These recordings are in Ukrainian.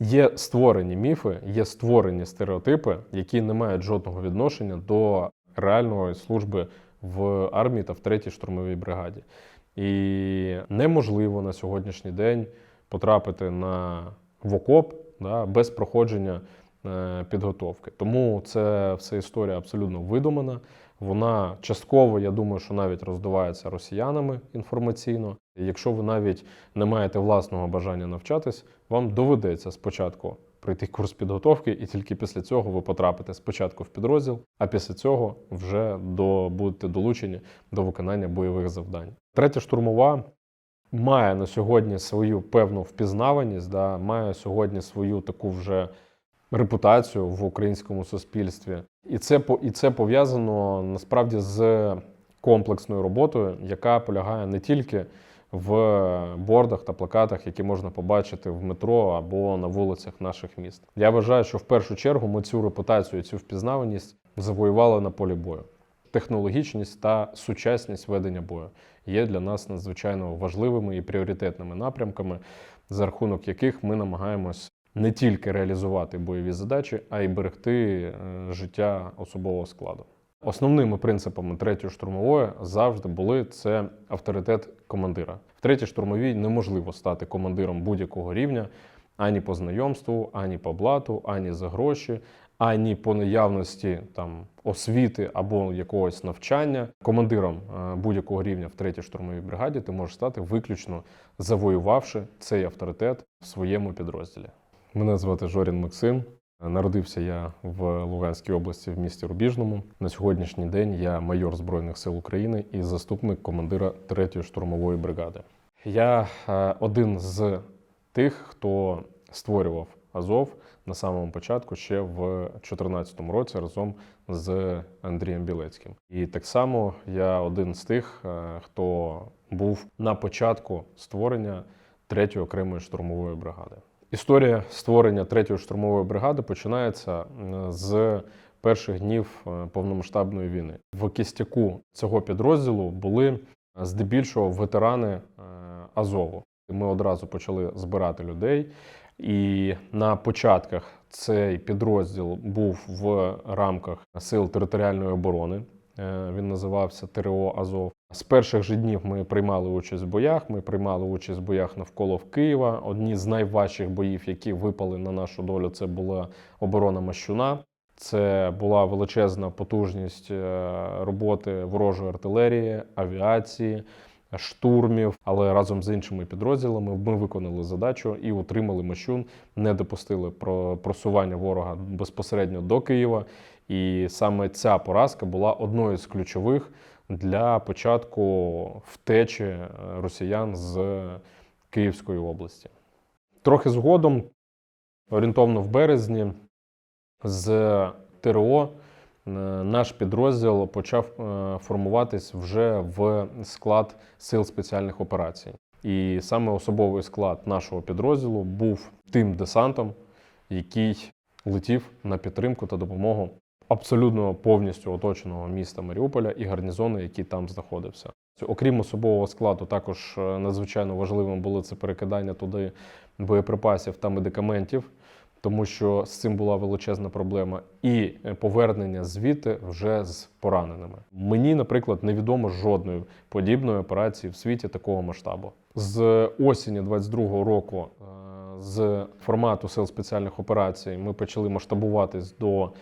Є створені міфи, є створені стереотипи, які не мають жодного відношення до реальної служби в армії та в третій штурмовій бригаді. І неможливо на сьогоднішній день потрапити на в окоп да, без проходження е, підготовки. Тому це вся історія абсолютно видумана. Вона частково, я думаю, що навіть роздувається росіянами інформаційно. І Якщо ви навіть не маєте власного бажання навчатись, вам доведеться спочатку пройти курс підготовки, і тільки після цього ви потрапите спочатку в підрозділ, а після цього вже до, будете долучені до виконання бойових завдань. Третя штурмова має на сьогодні свою певну впізнаваність, да, має сьогодні свою таку вже репутацію в українському суспільстві. І це і це пов'язано насправді з комплексною роботою, яка полягає не тільки в бордах та плакатах, які можна побачити в метро або на вулицях наших міст. Я вважаю, що в першу чергу ми цю репутацію, цю впізнаваність завоювали на полі бою. Технологічність та сучасність ведення бою є для нас надзвичайно важливими і пріоритетними напрямками, за рахунок яких ми намагаємось не тільки реалізувати бойові задачі, а й берегти е, життя особового складу. Основними принципами третьої штурмової завжди були це авторитет командира. В третій штурмовій неможливо стати командиром будь-якого рівня ані по знайомству, ані по блату, ані за гроші, ані по наявності там освіти або якогось навчання. Командиром е, будь-якого рівня в третій штурмовій бригаді ти можеш стати виключно завоювавши цей авторитет в своєму підрозділі. Мене звати Жорін Максим. Народився я в Луганській області в місті Рубіжному. На сьогоднішній день я майор Збройних сил України і заступник командира 3-ї штурмової бригади. Я е, один з тих, хто створював Азов на самому початку ще в 2014 році разом з Андрієм Білецьким. І так само я один з тих, е, хто був на початку створення 3-ї окремої штурмової бригади. Історія створення 3-ї штурмової бригади починається з перших днів е, повномасштабної війни. В кістяку цього підрозділу були е, здебільшого ветерани е, Азову. Ми одразу почали збирати людей, і на початках цей підрозділ був в рамках сил територіальної оборони. Е, Він називався ТРО Азов. З перших же днів ми приймали участь в боях. Ми приймали участь в боях навколо Києва. Одні з найважчих боїв, які випали на нашу долю, це була оборона Мащуна. Це була величезна потужність е, роботи ворожої артилерії, авіації, штурмів. Але разом з іншими підрозділами ми виконали задачу і утримали Мащун, не допустили про просування ворога безпосередньо до Києва. І саме ця поразка була одною з ключових для початку втечі е, росіян з Київської області. Трохи згодом, орієнтовно в березні, з ТРО е, наш підрозділ почав е, формуватись вже в склад сил спеціальних операцій. І саме особовий склад нашого підрозділу був тим десантом, який летів на підтримку та допомогу абсолютно повністю оточеного міста Маріуполя і гарнізону, який там знаходився. Окрім особового складу, також е, надзвичайно важливим було це перекидання туди боєприпасів та медикаментів, тому що з цим була величезна проблема, і е, повернення звідти вже з пораненими. Мені, наприклад, невідомо жодної подібної операції в світі такого масштабу. З осені 22-го року, е, з формату сил спеціальних операцій, ми почали масштабуватись до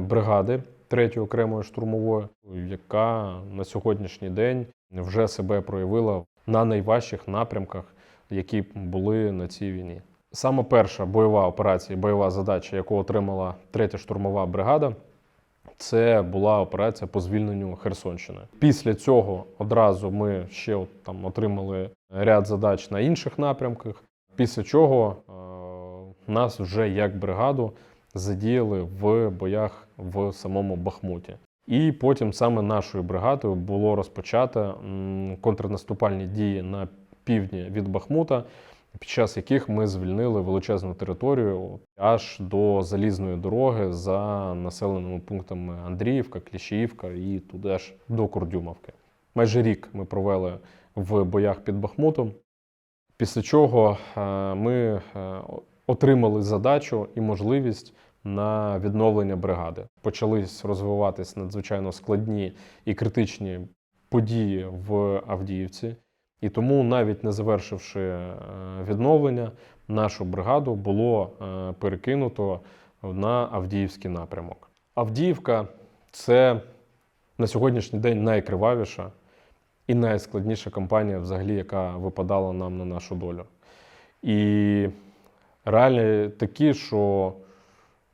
бригади 3-ї окремої штурмової, яка на сьогоднішній день вже себе проявила на найважчих напрямках, які були на цій війні. Саме перша бойова операція, бойова задача, яку отримала 3-я штурмова бригада, це була операція по звільненню Херсонщини. Після цього одразу ми ще от, там отримали ряд задач на інших напрямках. Після чого е, нас вже як бригаду задіяли в боях в самому Бахмуті. І потім саме нашою бригадою було розпочато контрнаступальні дії на півдні від Бахмута, під час яких ми звільнили величезну територію аж до залізної дороги за населеними пунктами Андріївка, Кліщіївка і туди аж до Курдюмовки. Майже рік ми провели в боях під Бахмутом. Після чого е, ми е, отримали задачу і можливість на відновлення бригади. Почались розвиватись надзвичайно складні і критичні події в Авдіївці. І тому, навіть не завершивши е, відновлення, нашу бригаду було е, перекинуто на Авдіївський напрямок. Авдіївка це на сьогоднішній день найкривавіша і найскладніша кампанія, взагалі, яка випадала нам на нашу долю. І реалії такі, що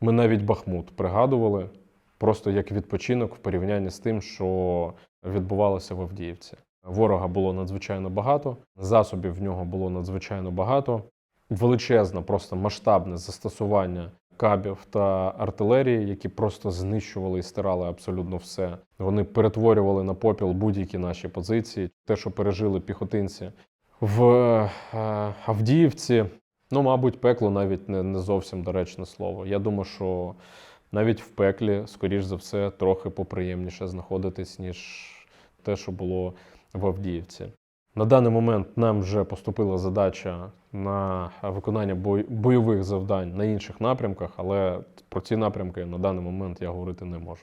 ми навіть Бахмут пригадували просто як відпочинок в порівнянні з тим, що відбувалося в Авдіївці. Ворога було надзвичайно багато, засобів в нього було надзвичайно багато, величезне, просто масштабне застосування кабів та артилерії, які просто знищували і стирали абсолютно все. Вони перетворювали на попіл будь-які наші позиції. Те, що пережили піхотинці в е, Авдіївці, ну, мабуть, пекло навіть не, не зовсім доречне слово. Я думаю, що навіть в пеклі, скоріш за все, трохи поприємніше знаходитись, ніж те, що було в Авдіївці. На даний момент нам вже поступила задача на виконання бой- бойових завдань на інших напрямках, але про ці напрямки на даний момент я говорити не можу.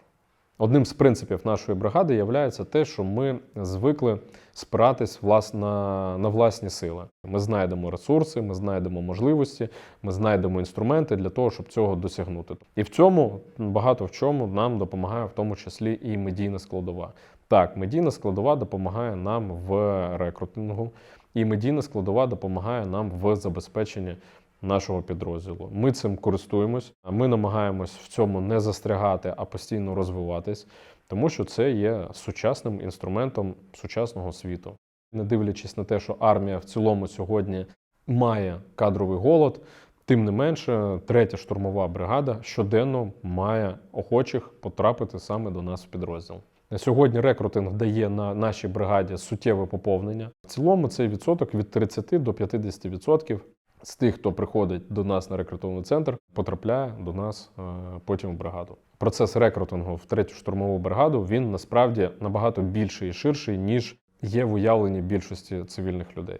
Одним з принципів нашої бригади є те, що ми звикли спиратись влас- на, на власні сили. Ми знайдемо ресурси, ми знайдемо можливості, ми знайдемо інструменти для того, щоб цього досягнути. І в цьому багато в чому нам допомагає в тому числі і медійна складова. Так, медійна складова допомагає нам в рекрутингу, і медійна складова допомагає нам в забезпеченні нашого підрозділу. Ми цим користуємось, ми намагаємось в цьому не застрягати, а постійно розвиватись, тому що це є сучасним інструментом сучасного світу. Не дивлячись на те, що армія в цілому сьогодні має кадровий голод, тим не менше, третя штурмова бригада щоденно має охочих потрапити саме до нас в підрозділ. Сьогодні рекрутинг дає на нашій бригаді суттєве поповнення. В цілому цей відсоток від 30 до 50% з тих, хто приходить до нас на рекрутинговий центр, потрапляє до нас е, потім в бригаду. Процес рекрутингу в третю штурмову бригаду він насправді набагато більший і ширший, ніж є в уявленні більшості цивільних людей.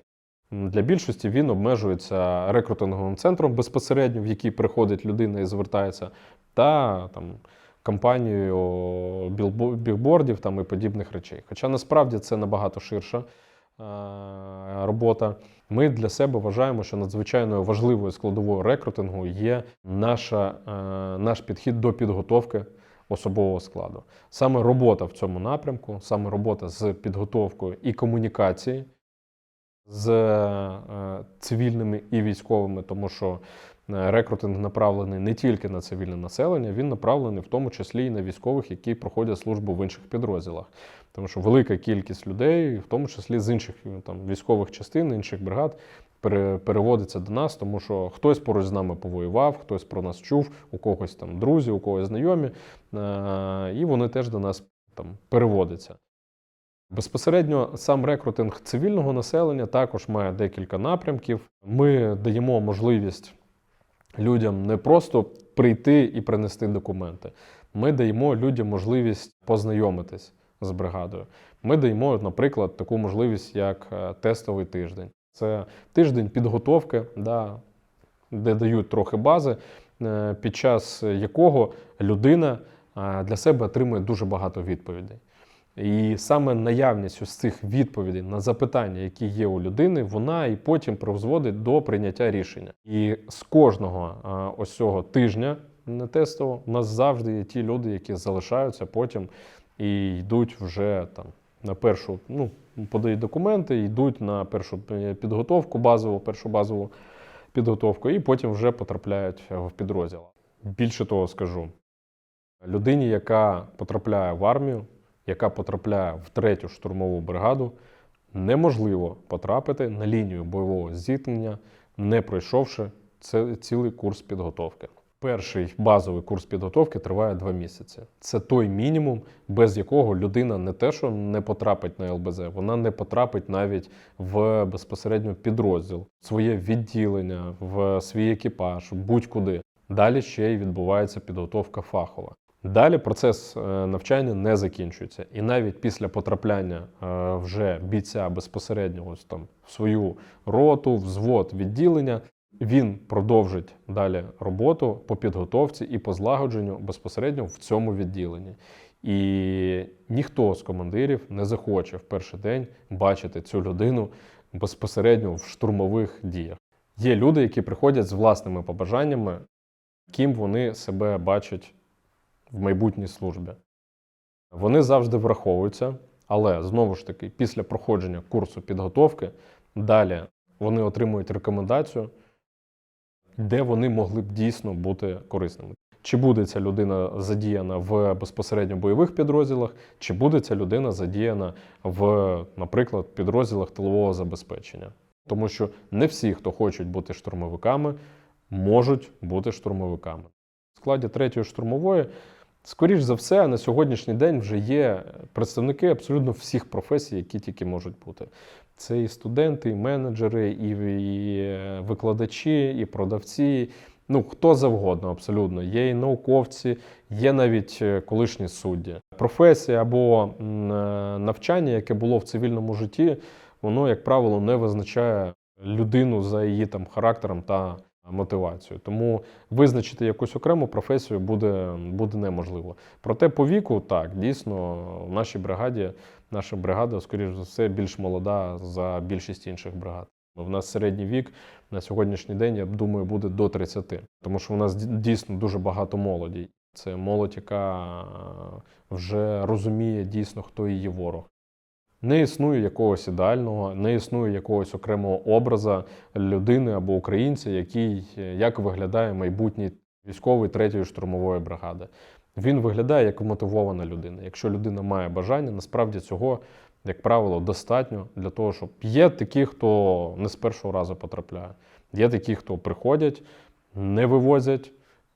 Для більшості він обмежується рекрутинговим центром безпосередньо, в який приходить людина і звертається, та там кампанією білбо- бігбордів там і подібних речей. Хоча насправді це набагато ширша е, робота. Ми для себе вважаємо, що надзвичайно важливою складовою рекрутингу є наша, е, наш підхід до підготовки особового складу. Саме робота в цьому напрямку, саме робота з підготовкою і комунікації з е, цивільними і військовими, тому що е, рекрутинг направлений не тільки на цивільне населення, він направлений в тому числі і на військових, які проходять службу в інших підрозділах. Тому що велика кількість людей, в тому числі з інших е, там, військових частин, інших бригад, переводиться до нас, тому що хтось поруч з нами повоював, хтось про нас чув, у когось там друзі, у когось знайомі, е, і вони теж до нас там переводяться. Безпосередньо сам рекрутинг цивільного населення також має декілька напрямків. Ми даємо можливість людям не просто прийти і принести документи. Ми даємо людям можливість познайомитись з бригадою. Ми даємо, наприклад, таку можливість, як е, тестовий тиждень. Це тиждень підготовки, да, де дають трохи бази, е, під час якого людина е, для себе отримує дуже багато відповідей. І саме наявність ось цих відповідей на запитання, які є у людини, вона і потім призводить до прийняття рішення. І з кожного ось цього тижня не тестового у нас завжди є ті люди, які залишаються потім і йдуть вже там на першу, ну подають документи, йдуть на першу підготовку, базову, першу базову підготовку, і потім вже потрапляють в підрозділ. Більше того скажу, людині, яка потрапляє в армію, яка потрапляє в третю штурмову бригаду, неможливо потрапити на лінію бойового зіткнення, не пройшовши цілий курс підготовки. Перший базовий курс підготовки триває два місяці. Це той мінімум, без якого людина не те, що не потрапить на ЛБЗ, вона не потрапить навіть в безпосередньо підрозділ, своє відділення, в свій екіпаж, будь-куди. Далі ще й відбувається підготовка фахова. Далі процес е, навчання не закінчується, і навіть після потрапляння е, вже бійця безпосередньо ось там в свою роту, взвод відділення, Він продовжить далі роботу по підготовці і по злагодженню безпосередньо в цьому відділенні. І ніхто з командирів не захоче в перший день бачити цю людину безпосередньо в штурмових діях. Є люди, які приходять з власними побажаннями, ким вони себе бачать в майбутній службі. Вони завжди враховуються, але знову ж таки, після проходження курсу підготовки, далі вони отримують рекомендацію, де вони могли б дійсно бути корисними. Чи буде ця людина задіяна в безпосередньо бойових підрозділах, чи буде ця людина задіяна в, наприклад, підрозділах тилового забезпечення. Тому що не всі, хто хочуть бути штурмовиками, можуть бути штурмовиками. В складі третьої штурмової, скоріш за все, на сьогоднішній день вже є представники абсолютно всіх професій, які тільки можуть бути. Це і студенти, і менеджери, і, і викладачі, і продавці. Ну, хто завгодно, абсолютно. Є і науковці, є навіть е, колишні судді. Професія або е, навчання, яке було в цивільному житті, воно, як правило, не визначає людину за її там характером та мотивацією. Тому визначити якусь окрему професію буде, буде неможливо. Проте по віку, так, дійсно, в нашій бригаді, наша бригада, скоріш за все, більш молода за більшість інших бригад. В нас середній вік на сьогоднішній день, я думаю, буде до 30. Тому що у нас ді- дійсно дуже багато молоді. Це молодь, яка вже розуміє дійсно, хто її ворог. Не існує якогось ідеального, не існує якогось окремого образа людини або українця, який як виглядає майбутній військовий третьої штурмової бригади. Він виглядає як мотивована людина. Якщо людина має бажання, насправді цього, як правило, достатньо для того, щоб є такі, хто не з першого разу потрапляє. Є такі, хто приходять, не вивозять,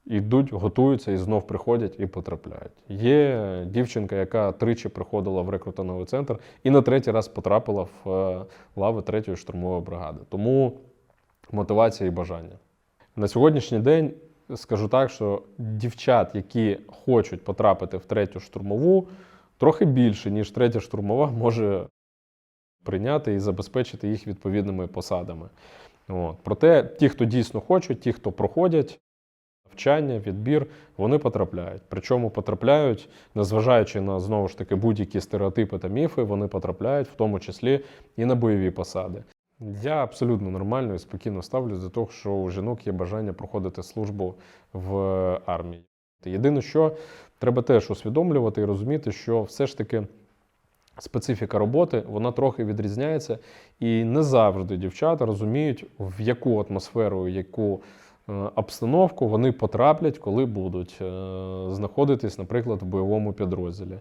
йдуть, готуються і знов приходять і потрапляють. Є дівчинка, яка тричі приходила в рекрутинговий центр і на третій раз потрапила в е, лави третьої штурмової бригади. Тому мотивація і бажання. На сьогоднішній день скажу так, що дівчат, які хочуть потрапити в третю штурмову, трохи більше, ніж третя штурмова може прийняти і забезпечити їх відповідними посадами. От. Проте ті, хто дійсно хочуть, ті, хто проходять навчання, відбір, вони потрапляють. Причому потрапляють, незважаючи на знову ж таки будь-які стереотипи та міфи, вони потрапляють в тому числі і на бойові посади. Я абсолютно нормально і спокійно ставлюсь до того, що у жінок є бажання проходити службу в армії. Єдине, що треба теж усвідомлювати і розуміти, що все ж таки специфіка роботи вона трохи відрізняється, і не завжди дівчата розуміють, в яку атмосферу, яку обстановку вони потраплять, коли будуть е, знаходитись, наприклад, в бойовому підрозділі.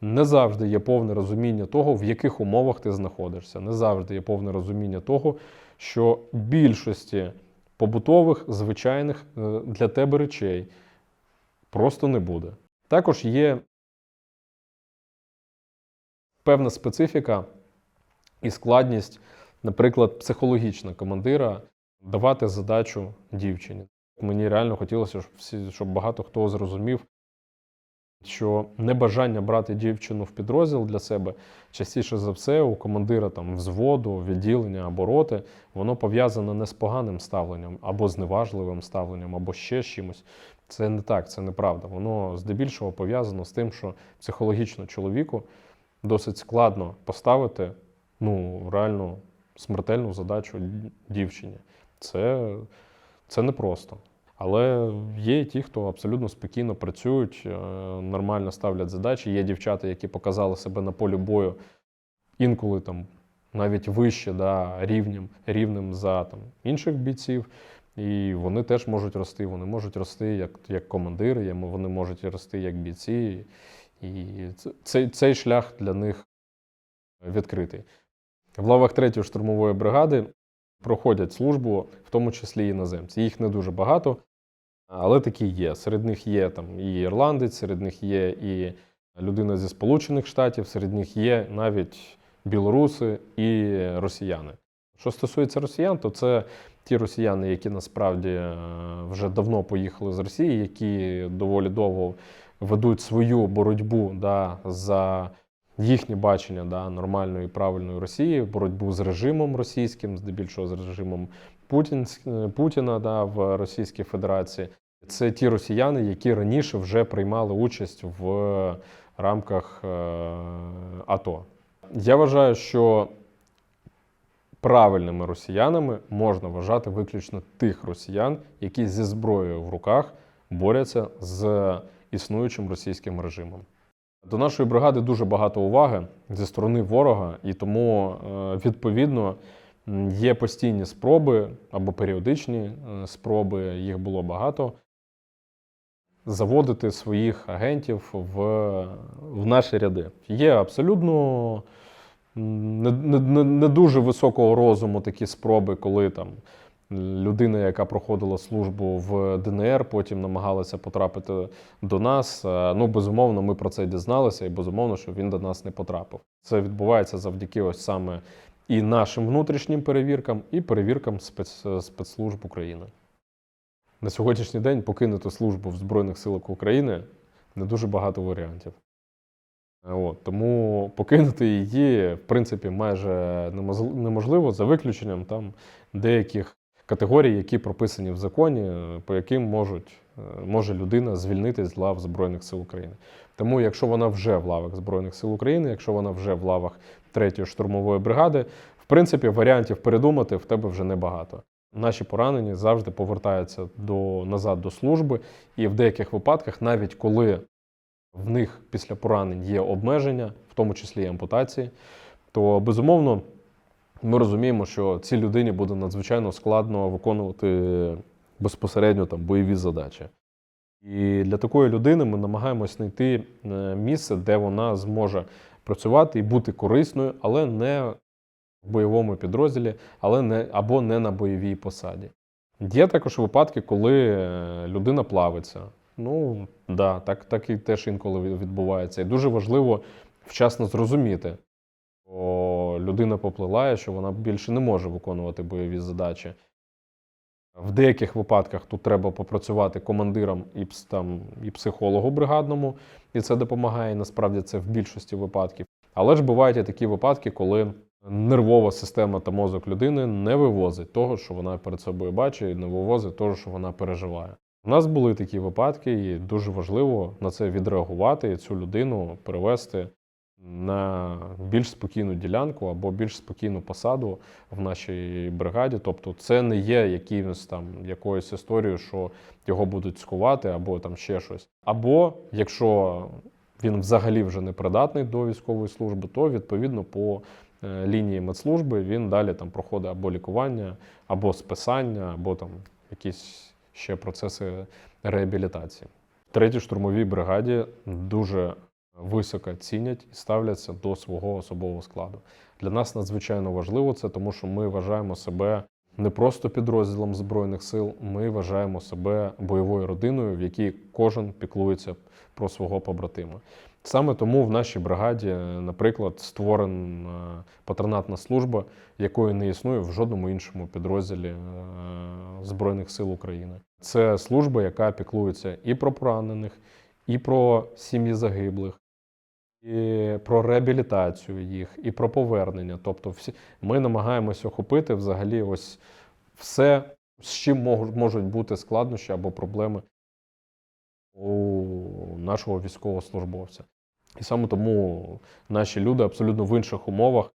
Не завжди є повне розуміння того, в яких умовах ти знаходишся. Не завжди є повне розуміння того, що більшості побутових, звичайних е, для тебе речей просто не буде. Також є певна специфіка і складність, наприклад, психологічна командира давати задачу дівчині. Мені реально хотілося, щоб всі, щоб багато хто зрозумів, що небажання брати дівчину в підрозділ для себе частіше за все у командира там взводу, відділення або роти, воно пов'язане не з поганим ставленням, або з неважливим ставленням, або ще з чимось. Це не так, це неправда. Воно здебільшого пов'язано з тим, що психологічно чоловіку досить складно поставити ну, реально смертельну задачу дівчині. Це, це непросто. Але є і ті, хто абсолютно спокійно працюють, е, нормально ставлять задачі. Є дівчата, які показали себе на полі бою інколи там навіть вище да, рівнем, рівнем за там, інших бійців. І вони теж можуть рости. Вони можуть рости як, як командири, вони можуть рости як бійці. І цей, цей шлях для них відкритий. В лавах 3-ї штурмової бригади проходять службу, в тому числі іноземці. Їх не дуже багато, але такі є. Серед них є там і ірландець, серед них є і людина зі Сполучених Штатів, серед них є навіть білоруси і росіяни. Що стосується росіян, то це ті росіяни, які насправді е, вже давно поїхали з Росії, які доволі довго ведуть свою боротьбу да, за їхнє бачення да, нормальної і правильної Росії, боротьбу з режимом російським, здебільшого з режимом Путін, Путіна да, в Російській Федерації. Це ті росіяни, які раніше вже приймали участь в рамках е, АТО. Я вважаю, що правильними росіянами можна вважати виключно тих росіян, які зі зброєю в руках борються з існуючим російським режимом. До нашої бригади дуже багато уваги зі сторони ворога, і тому, е, відповідно, є постійні спроби або періодичні е, спроби, їх було багато, заводити своїх агентів в, в наші ряди. Є абсолютно не, не, не- не дуже високого розуму такі спроби, коли там людина, яка проходила службу в ДНР, потім намагалася потрапити до нас. Е, Ну, безумовно, ми про це дізналися, і безумовно, що він до нас не потрапив. Це відбувається завдяки ось саме і нашим внутрішнім перевіркам, і перевіркам спец, спецслужб України. На сьогоднішній день покинути службу в Збройних силах України не дуже багато варіантів. Е, От, тому покинути її, в принципі, майже неможливо за виключенням там деяких категорій, які прописані в законі, е, по яким можуть, е, може людина звільнитись з лав Збройних сил України. Тому, якщо вона вже в лавах Збройних сил України, якщо вона вже в лавах 3-ї штурмової бригади, в принципі, варіантів передумати в тебе вже небагато. Наші поранені завжди повертаються до, назад до служби, і в деяких випадках, навіть коли в них після поранень є обмеження, в тому числі і ампутації, то безумовно ми розуміємо, що цій людині буде надзвичайно складно виконувати безпосередньо там бойові задачі. І для такої людини ми намагаємось знайти е, місце, де вона зможе працювати і бути корисною, але не в бойовому підрозділі, але не або не на бойовій посаді. Є також випадки, коли е, людина плавиться. Ну, да, так, так і теж інколи відбувається. І дуже важливо вчасно зрозуміти, людина поплила, що вона більше не може виконувати бойові задачі. В деяких випадках тут треба попрацювати командиром і, там, і психологу бригадному, і це допомагає. Насправді це в більшості випадків. Але ж бувають і такі випадки, коли нервова система та мозок людини не вивозить того, що вона перед собою бачить, і не вивозить того, що вона переживає. У нас були такі випадки, і дуже важливо на це відреагувати і цю людину перевести на більш спокійну ділянку або більш спокійну посаду в нашій бригаді. Тобто, це не є якимось там якоюсь історією, що його будуть скувати, або там ще щось. Або якщо він взагалі вже не придатний до військової служби, то відповідно по е, лінії медслужби він далі там проходить або лікування, або списання, або там якісь ще процеси реабілітації. Третій штурмовій бригаді дуже високо цінять і ставляться до свого особового складу. Для нас надзвичайно важливо це, тому що ми вважаємо себе не просто підрозділом Збройних сил, ми вважаємо себе бойовою родиною, в якій кожен піклується про свого побратима. Саме тому в нашій бригаді, наприклад, створена патронатна служба, якої не існує в жодному іншому підрозділі е, Збройних сил України. Це служба, яка піклується і про поранених, і про сім'ї загиблих, і про реабілітацію їх, і про повернення. Тобто, всі ми намагаємося охопити взагалі ось все, з чим можуть бути складнощі або проблеми у нашого військовослужбовця. І саме тому наші люди абсолютно в інших умовах,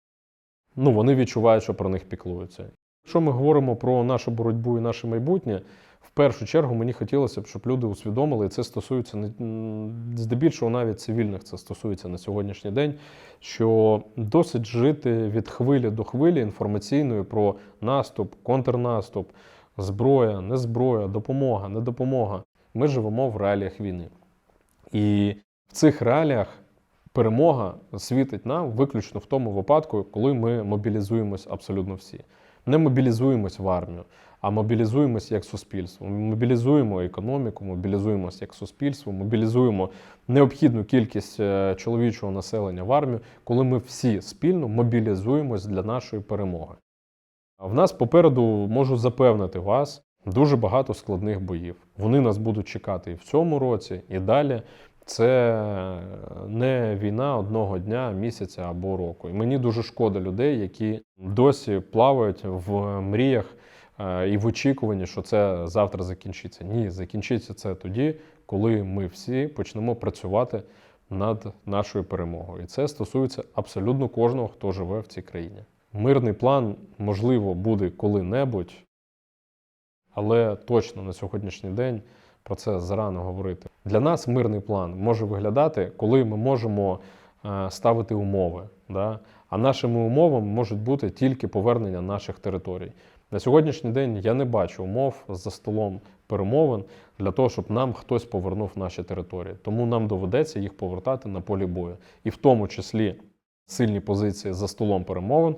ну вони відчувають, що про них піклуються. Якщо ми говоримо про нашу боротьбу і наше майбутнє, в першу чергу мені хотілося б, щоб люди усвідомили, і це стосується здебільшого навіть цивільних, це стосується на сьогоднішній день, що досить жити від хвилі до хвилі інформаційної про наступ, контрнаступ, зброя, не зброя, допомога, не допомога. Ми живемо в реаліях війни. І в цих реаліях перемога світить нам виключно в тому випадку, коли ми мобілізуємось абсолютно всі. Не мобілізуємось в армію, а мобілізуємось як суспільство. Ми мобілізуємо економіку, мобілізуємось як суспільство, мобілізуємо необхідну кількість е, чоловічого населення в армію, коли ми всі спільно мобілізуємось для нашої перемоги. В нас попереду можу запевнити вас дуже багато складних боїв. Вони нас будуть чекати і в цьому році, і далі. Це не війна одного дня, місяця або року. І мені дуже шкода людей, які досі плавають в мріях е, і в очікуванні, що це завтра закінчиться. Ні, закінчиться це тоді, коли ми всі почнемо працювати над нашою перемогою. І це стосується абсолютно кожного, хто живе в цій країні. Мирний план, можливо, буде коли-небудь, але точно на сьогоднішній день про це зарано говорити. Для нас мирний план може виглядати, коли ми можемо е, ставити умови. Да? А нашими умовами можуть бути тільки повернення наших територій. На сьогоднішній день я не бачу умов за столом перемовин для того, щоб нам хтось повернув наші території. Тому нам доведеться їх повертати на полі бою. І в тому числі сильні позиції за столом перемовин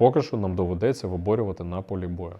поки що нам доведеться виборювати на полі бою.